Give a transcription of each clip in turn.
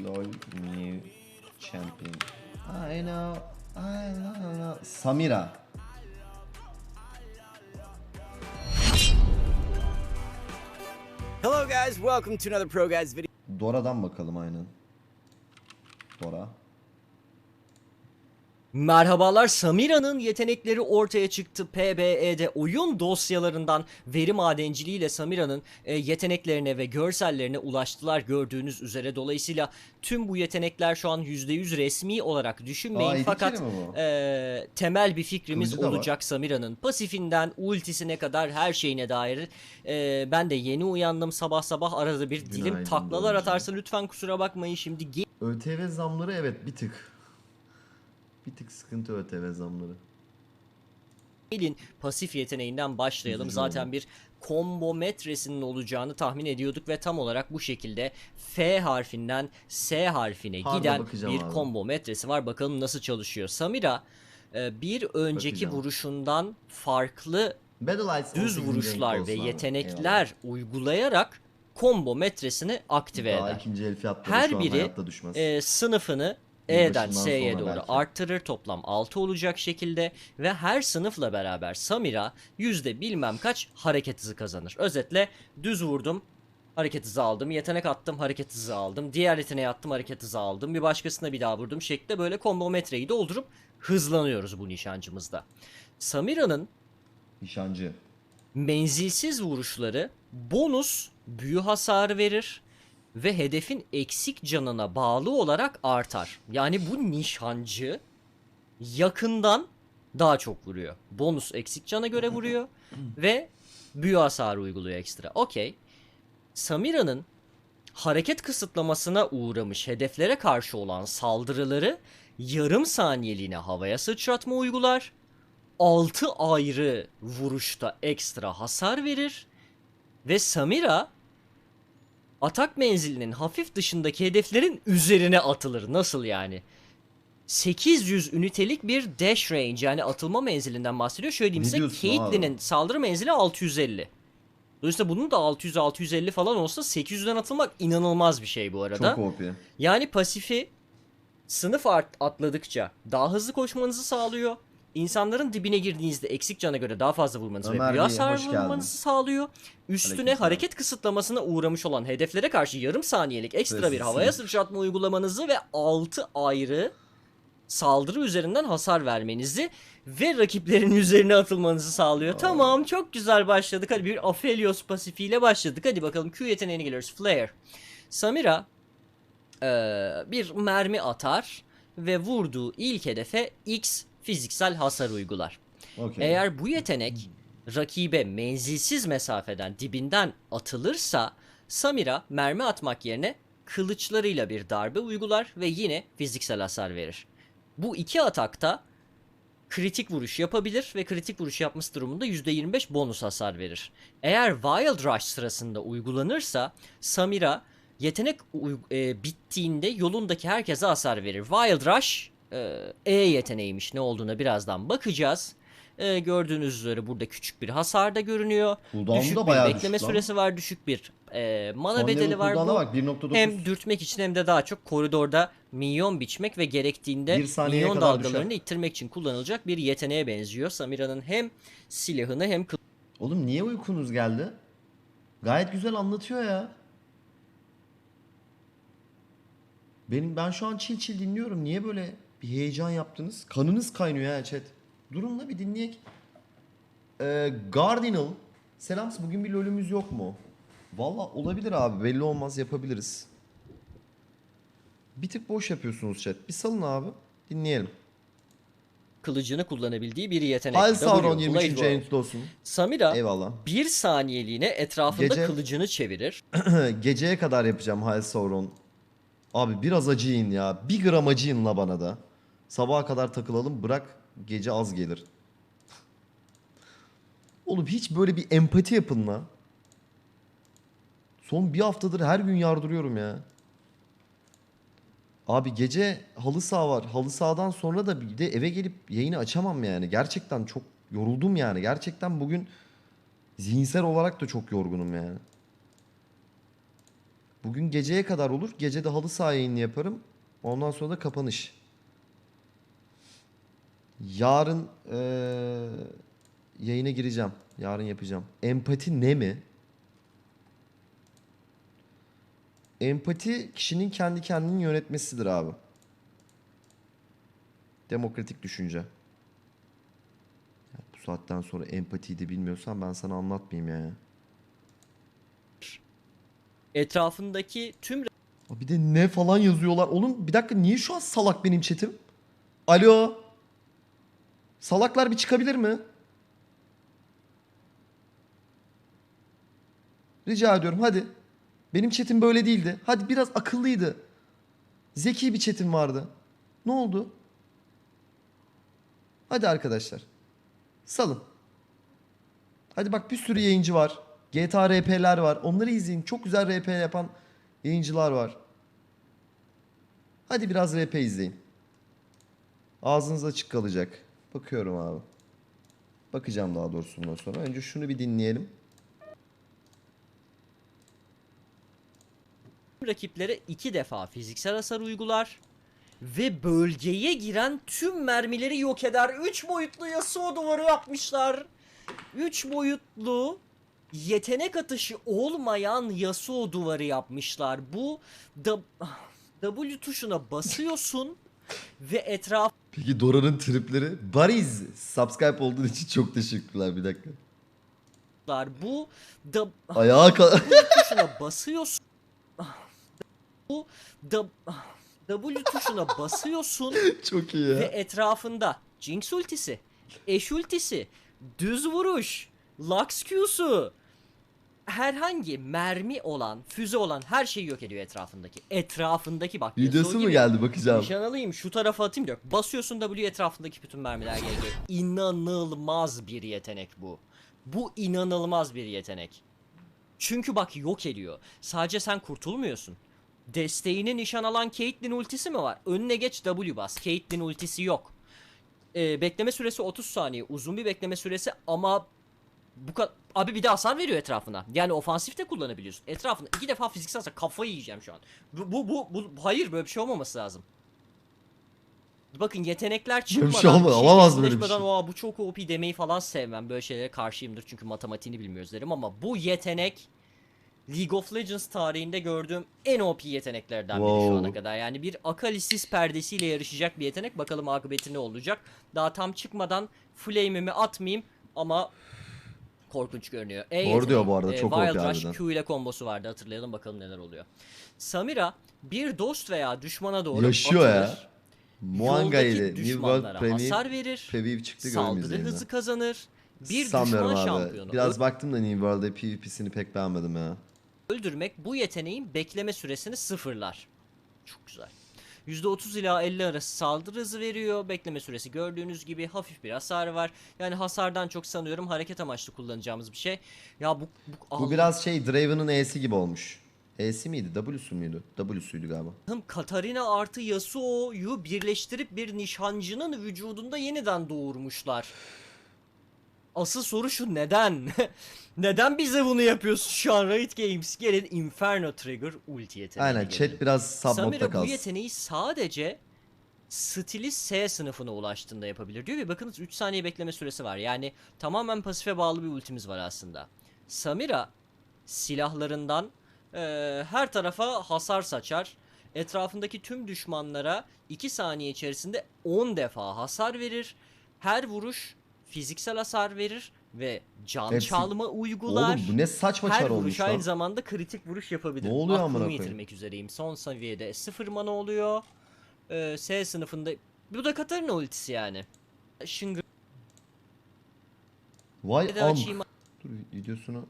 LOL new champion. I know. I know. Samira. Hello guys, welcome to another Pro Guys video. Dora'dan bakalım aynen. Dora. Merhabalar Samira'nın yetenekleri ortaya çıktı. PBE'de oyun dosyalarından veri madenciliğiyle Samira'nın e, yeteneklerine ve görsellerine ulaştılar gördüğünüz üzere. Dolayısıyla tüm bu yetenekler şu an %100 resmi olarak düşünmeyin. Aa, Fakat e, temel bir fikrimiz Kılıcı olacak Samira'nın. Pasifinden ultisine kadar her şeyine dair. E, ben de yeni uyandım sabah sabah arada bir dilim Günaydın taklalar Doğrucu. atarsa lütfen kusura bakmayın şimdi ÖTV zamları evet bir tık. Bir tık sıkıntı ÖTV zamları. Gelin pasif yeteneğinden başlayalım. Üzücü Zaten oldu. bir combo metresinin olacağını tahmin ediyorduk ve tam olarak bu şekilde F harfinden S harfine Harda giden bakacağım bir abi. combo metresi var. Bakalım nasıl çalışıyor. Samira e, bir önceki Bakacağım. vuruşundan farklı düz 18. vuruşlar renk ve olsun abi. yetenekler uygulayarak combo metresini aktive Eyvallah. Daha eder. ikinci el fiyatları Her şu an biri hayatta düşmez. e, sınıfını E'den S'ye doğru belki. arttırır toplam 6 olacak şekilde ve her sınıfla beraber Samira yüzde bilmem kaç hareket hızı kazanır. Özetle düz vurdum hareket hızı aldım, yetenek attım hareket hızı aldım, diğer yeteneği attım hareket hızı aldım, bir başkasına bir daha vurdum şeklinde böyle kombometreyi doldurup hızlanıyoruz bu nişancımızda. Samira'nın Nişancı. menzilsiz vuruşları bonus büyü hasarı verir ve hedefin eksik canına bağlı olarak artar. Yani bu nişancı yakından daha çok vuruyor. Bonus eksik cana göre vuruyor ve büyü hasarı uyguluyor ekstra. Okey. Samira'nın hareket kısıtlamasına uğramış hedeflere karşı olan saldırıları yarım saniyeliğine havaya sıçratma uygular. 6 ayrı vuruşta ekstra hasar verir ve Samira atak menzilinin hafif dışındaki hedeflerin üzerine atılır. Nasıl yani? 800 ünitelik bir dash range yani atılma menzilinden bahsediyor. Şöyle diyeyim size Caitlyn'in saldırı menzili 650. Dolayısıyla bunun da 600-650 falan olsa 800'den atılmak inanılmaz bir şey bu arada. Çok OP. Yani pasifi sınıf art atladıkça daha hızlı koşmanızı sağlıyor. İnsanların dibine girdiğinizde eksik cana göre daha fazla vurmanızı Ömer ve büyü hasar vurmanızı sağlıyor. Üstüne Aleykümselam. hareket kısıtlamasına uğramış olan hedeflere karşı yarım saniyelik ekstra bir Sessiz. havaya sıçratma uygulamanızı ve 6 ayrı saldırı üzerinden hasar vermenizi ve rakiplerin üzerine atılmanızı sağlıyor. Tamam çok güzel başladık. Hadi bir Aphelios pasifiyle başladık. Hadi bakalım Q yeteneğine geliyoruz. Flare. Samira eee, bir mermi atar ve vurduğu ilk hedefe X fiziksel hasar uygular. Okey. Eğer bu yetenek rakibe menzilsiz mesafeden dibinden atılırsa Samira mermi atmak yerine kılıçlarıyla bir darbe uygular ve yine fiziksel hasar verir. Bu iki atakta kritik vuruş yapabilir ve kritik vuruş yapması durumunda %25 bonus hasar verir. Eğer Wild Rush sırasında uygulanırsa Samira yetenek e, bittiğinde yolundaki herkese hasar verir. Wild Rush e, E yeteneğiymiş ne olduğuna birazdan bakacağız. E, gördüğünüz üzere burada küçük bir hasar da görünüyor. Cooldown'u düşük da bir bekleme düşük lan. süresi var, düşük bir e, mana Son level bedeli var. cooldown'a Bu bak 1.9. hem dürtmek için hem de daha çok koridorda minyon biçmek ve gerektiğinde Bir saniyeye minyon kadar dalgalarını düşer. ittirmek için kullanılacak bir yeteneğe benziyor. Samira'nın hem silahını hem Oğlum niye uykunuz geldi? Gayet güzel anlatıyor ya. Benim ben şu an çil çil dinliyorum. Niye böyle bir heyecan yaptınız? Kanınız kaynıyor ya chat. Durun bir dinleyek. Ee, Cardinal. Selams bugün bir lolümüz yok mu? Valla olabilir abi. Belli olmaz yapabiliriz. Bir tık boş yapıyorsunuz chat. Bir salın abi. Dinleyelim. kılıcını kullanabildiği bir yetenek. Al Sauron Blade 23. Roll. ayın kutlu olsun. Samira Eyvallah. bir saniyeliğine etrafında Gece- kılıcını çevirir. Geceye kadar yapacağım Hal Sauron. Abi biraz acıyın ya. Bir gram acıyın la bana da. Sabaha kadar takılalım bırak gece az gelir. Oğlum hiç böyle bir empati yapın la. Son bir haftadır her gün yardırıyorum ya. Abi gece halı saha var. Halı sahadan sonra da bir de eve gelip yayını açamam yani. Gerçekten çok yoruldum yani. Gerçekten bugün zihinsel olarak da çok yorgunum yani. Bugün geceye kadar olur. Gece de halı saha yayını yaparım. Ondan sonra da kapanış. Yarın eee, yayına gireceğim. Yarın yapacağım. Empati ne mi? Empati kişinin kendi kendini yönetmesidir abi. Demokratik düşünce. Bu saatten sonra empatiyi de bilmiyorsan ben sana anlatmayayım yani. Etrafındaki tüm Aa, Bir de ne falan yazıyorlar. Oğlum bir dakika niye şu an salak benim chatim? Alo. Salaklar bir çıkabilir mi? Rica ediyorum hadi. Benim chatim böyle değildi. Hadi biraz akıllıydı. Zeki bir chatim vardı. Ne oldu? Hadi arkadaşlar. Salın. Hadi bak bir sürü yayıncı var. GTA RP'ler var. Onları izleyin. Çok güzel RP yapan yayıncılar var. Hadi biraz RP izleyin. Ağzınız açık kalacak. Bakıyorum abi. Bakacağım daha doğrusu bundan sonra. Önce şunu bir dinleyelim. rakiplere iki defa fiziksel hasar uygular ve bölgeye giren tüm mermileri yok eder. 3 boyutlu Yasuo duvarı yapmışlar. 3 boyutlu yetenek atışı olmayan Yasuo duvarı yapmışlar. Bu da W tuşuna basıyorsun ve etraflar Peki Dora'nın tripleri? Bariz. Subscribe olduğun için çok teşekkürler. Bir dakika. bu da Ayağa kal... W tuşuna basıyorsun. Bu da W tuşuna basıyorsun çok iyi ve ya. etrafında Jinx ultisi, Eş ultisi, düz vuruş, Lux Q'su, herhangi mermi olan, füze olan her şeyi yok ediyor etrafındaki. Etrafındaki bak. Videosu mu geldi bakacağım. Nişan alayım şu tarafa atayım diyor. Basıyorsun W etrafındaki bütün mermiler GG. İnanılmaz bir yetenek bu. Bu inanılmaz bir yetenek. Çünkü bak yok ediyor. Sadece sen kurtulmuyorsun. Desteğini nişan alan Caitlyn ultisi mi var? Önüne geç W bas. Caitlyn ultisi yok. Ee, bekleme süresi 30 saniye. Uzun bir bekleme süresi ama bu kadar... Abi bir de hasar veriyor etrafına. Yani ofansif de kullanabiliyorsun. Etrafında iki defa fiziksel hasar. Kafayı yiyeceğim şu an. Bu, bu, bu, bu- hayır böyle bir şey olmaması lazım. Bakın yetenekler çıkmadan, bir şey olmadı, olamaz böyle bir şey. "Aa, bu çok OP demeyi falan sevmem. Böyle şeylere karşıyımdır çünkü matematiğini bilmiyoruz derim ama bu yetenek League of Legends tarihinde gördüğüm en OP yeteneklerden biri şu Wow. ana kadar. Yani bir Akalisis perdesiyle yarışacak bir yetenek. Bakalım akıbeti ne olacak. Daha tam çıkmadan flame'imi atmayayım ama korkunç görünüyor. E Doğru diyor bu arada, çok OP Wild Rush harbiden. Q ile kombosu vardı hatırlayalım bakalım neler oluyor. Samira bir dost veya düşmana doğru Yaşıyor ya. atılır. Muanga Yoldaki ile New World Premier hasar verir. Preview çıktı Saldırı hızı kazanır. Bir Sanmıyorum düşman abi. şampiyonu. Biraz baktım da New World'da PvP'sini pek beğenmedim ya. öldürmek bu yeteneğin bekleme süresini sıfırlar. Çok güzel. %30 ila 50 arası saldırı hızı veriyor. Bekleme süresi gördüğünüz gibi hafif bir hasarı var. Yani hasardan çok sanıyorum hareket amaçlı kullanacağımız bir şey. Ya bu bu, Bu Allah'ım biraz şey Draven'ın E'si gibi olmuş. E'si miydi? W'su muydu? W'suydu galiba. Katarina artı Yasuo'yu birleştirip bir nişancının vücudunda yeniden doğurmuşlar. Asıl soru şu neden? neden bize bunu yapıyorsun şu an Riot Games? Gelin Inferno Trigger ulti yeteneği. Aynen chat biraz sub modda Samira bu kalsın. yeteneği sadece stili S sınıfına ulaştığında yapabilir diyor ve bakınız 3 saniye bekleme süresi var. Yani tamamen pasife bağlı bir ultimiz var aslında. Samira silahlarından eee, her tarafa hasar saçar. Etrafındaki tüm düşmanlara 2 saniye içerisinde 10 defa hasar verir. Her vuruş fiziksel hasar verir ve can Hepsi- çalma uygular. Oğlum bu ne saçma Her çar vuruş olmuş aynı lan. zamanda kritik vuruş yapabilir. Ne oluyor amına Aklımı koyayım? yitirmek üzereyim. Son seviyede sıfır mana oluyor. Ee, S sınıfında. Bu da Katarina ultisi yani. Şıngır Vay am. açayım. Dur videosunu.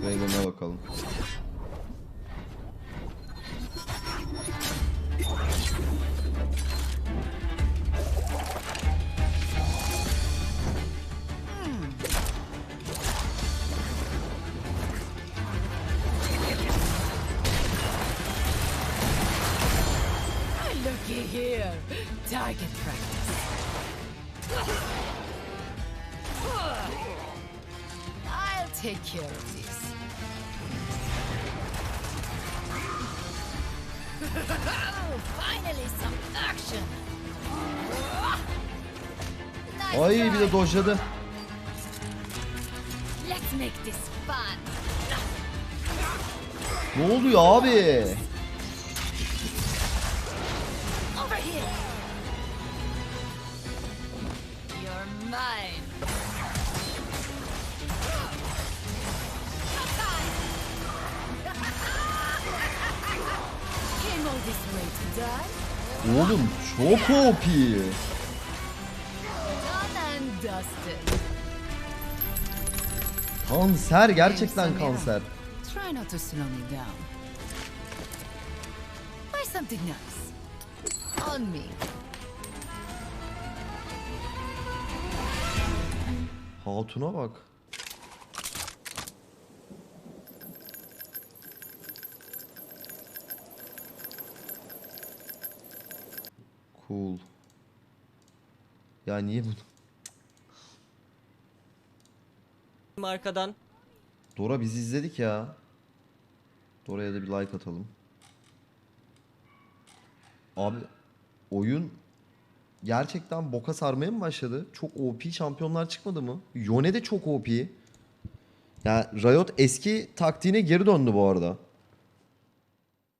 Trailer'ına bakalım. Here, target practice. I'll take care of this. Finally some action. Nice Ay bir de dojladı. Let's make this fun. Ne oluyor abi? Oğlum çok OP. Kanser gerçekten kanser. Try not to slow me down. Buy something nice. On me. Hatuna bak. Cool. Ya niye bu? Markadan Dora biz izledik ya. Dora'ya da bir like atalım. Abi oyun gerçekten boka sarmaya mı başladı? Çok OP şampiyonlar çıkmadı mı? Yone de çok OP. Ya Riot eski taktiğine geri döndü bu arada.